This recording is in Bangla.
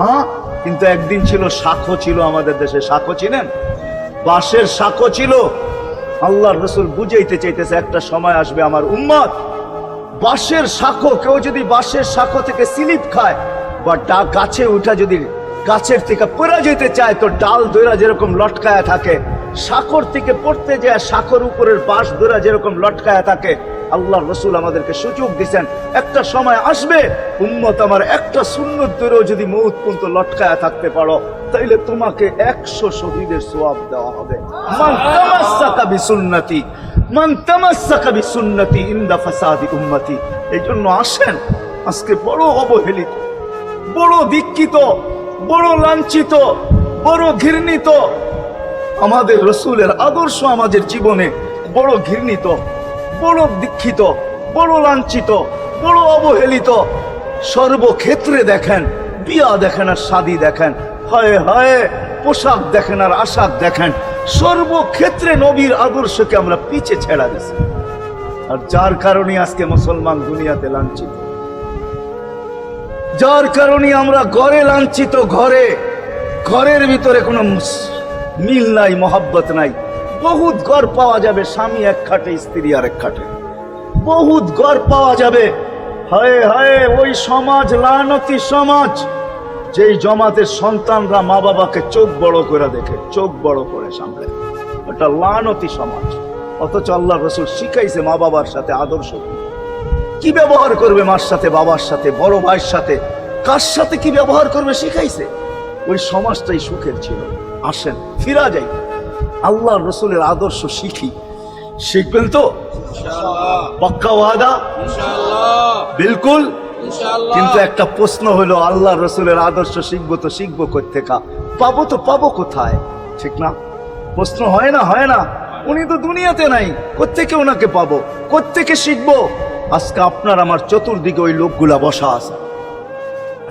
হ্যাঁ? কিন্তু একদিন ছিল শাখো ছিল আমাদের দেশে। শাখো চিনেন? বাঁশের শাখো ছিল। আল্লাহর রসুল বুঝাইতে চাইতেছে, একটা সময় আসবে আমার উম্মত। বাঁশের শাখো কেউ যদি বাঁশের শাখো থেকে স্লিপ খায় বা ডা গাছে উঠা যদি গাছের থেকে পড়ে যেতে চায়, তো ডাল দইরা যেরকম লটকায়া থাকে শাখর থেকে পড়তে যায় শাখর উপরের বাঁশ দইরা যেরকম লটকায়া থাকে আল্লাহ রসুল আমাদেরকে সুযোগ দিছেন, একটা সময় আসবে, উম্মত আমার একটা সুন্নত দূরেও যদি মৌত পর্যন্ত লটকায়া থাকতে পারো, তাইলে তোমাকে একশো শহীদের সোয়াব দেওয়া হবে। বিসুন্নতি ইনদা ফাসাদি এই জন্য আসেন, আজকে বড় অবহেলিত, বড় বড় লাঞ্ছিত, বড় ঘৃণিত, আমাদের রসুলের আদর্শ আমাদের জীবনে বড় ঘৃণিত। বড় দীক্ষিত, বড় লাঞ্ছিত, বড় অবহেলিত। সর্বক্ষেত্রে দেখেন, বিয়া দেখেন আর শাদি দেখেন, হয় হয়, পোশাক দেখেন আর আশাক দেখেন। সর্বক্ষেত্রে নবীর আদর্শকে আমরা পিছে ছেড়া দিছি। আর যার কারণে আজকে মুসলমান দুনিয়াতে লাঞ্ছিত? যার কারণে আমরা ঘরে লাঞ্ছিত, ঘরে, ঘরের ভিতরে কোনো মিল নাই, মহাব্বত নাই। বহুত ঘর পাওয়া যাবে স্বামী এক খাটে, স্ত্রী আর এক খাটে। বহুত ঘর পাওয়া যাবে। হায় হায়, ওই সমাজ, লানতি সমাজ, যেই জমাতের সন্তানরা মা বাবাকে চোখ বড় করে দেখে, চোখ বড় করে সামলে। ওটা লানতি সমাজ। অথচ আল্লাহ রসুল শিখাইছে মা বাবার সাথে আদর্শ কি। ব্যবহার করবে মার সাথে, বাবার সাথে, বড় ভাইয়ের সাথে? কার সাথে কি ব্যবহার করবে শিখাইছে? ওই সমাজটাই সুখের ছিল। আসেন, ফিরা যাই। আল্লাহ রসুলের আদর্শ শিখি। শিখবেন তো? পাক্কা ওয়াদা? বিলকুল? কিন্তু একটা প্রশ্ন হলো আল্লাহ রসুলের আদর্শ শিখব তো শিখব কোথেকা পাবো তো পাবো কোথায়? ঠিক না? প্রশ্ন হয় না হয় না। উনি তো দুনিয়াতে নাই কোথেকে ওনাকে পাবো? কোথেকে শিখব? আজকে আপনার আমার চতুর্দিকে ওই লোকগুলা বসা আছে।